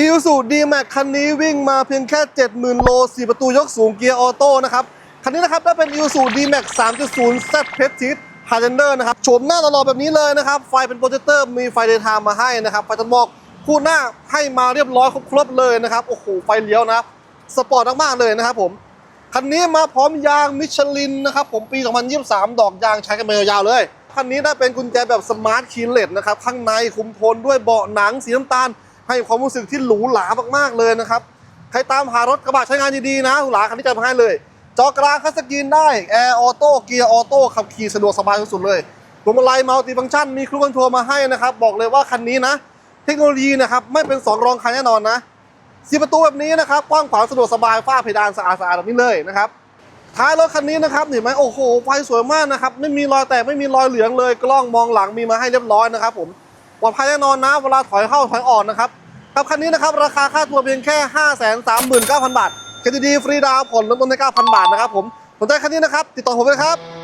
อีซูดีแม็กคันนี้วิ่งมาเพียงแค่ 70,000 โล 4 ประตูยกสูงเกียร์ออโต้นะครับ คันนี้นะครับได้เป็น i s u d m a x 3.0 Z p e t i t Highlander นะครับโฉมหน้าตลอดแบบนี้เลยนะครับ ไฟเป็นโปรเจคเตอร์มีไฟเดย์ไทม์มาให้นะครับ ไฟตัดหมอกคู่หน้าให้มาเรียบร้อยครบๆเลยนะครับ โอ้โห ไฟเลี้ยวนะสปอร์ตมากๆเลยนะครับผม คันนี้มาพร้อมยางมิชลินนะครับผมปี 2023 ดอกยางใช้กันมายาวๆเลย คันนี้ได้เป็นกุญแจแบบสมาร์ทคีย์เลสนะครับ ข้างในคุมโทนด้วยเบาะหนังสีน้ำตาล ให้ความรู้สึกที่หรูหรามากๆเลยนะครับใครตามหารถกระบะใช้งานดีๆนะหรูหราคันนี้จัดมาให้เลย จอกลางคัสกรีนได้แอร์ออโต้เกียร์ออโต้ขับขี่สะดวกสบายสุดๆเลยพวงมาลัยมัลติฟังก์ชันมีครูคอนโทรลมาให้นะครับ บอกเลยว่าคันนี้นะ เทคโนโลยีนะครับไม่เป็นสองรองใครแน่นอนนะสีประตูแบบนี้นะครับกว้างขวางสะดวกสบายฝ้าเพดานสะอาดสะอาดแบบนี้เลยนะครับท้ายรถคันนี้นะครับเห็นไหมโอ้โหไฟสวยมากนะครับไม่มีรอยแตกไม่มีรอยเหลืองเลย กล้องมองหลังมีมาให้เรียบร้อยนะครับผม ปลอดภัยแน่นอนนะเวลาถอยเข้าถอยออกนะครับกับคันนี้นะครับราคาค่าตัวเพียงแค่ 5 3 9 0 0 0 บาทเครดิตดีฟรีดาวผ่อนเริ่มต้นที่9,000 บาทนะครับผมสนใจคันนี้นะครับ ติดต่อผมเลยครับ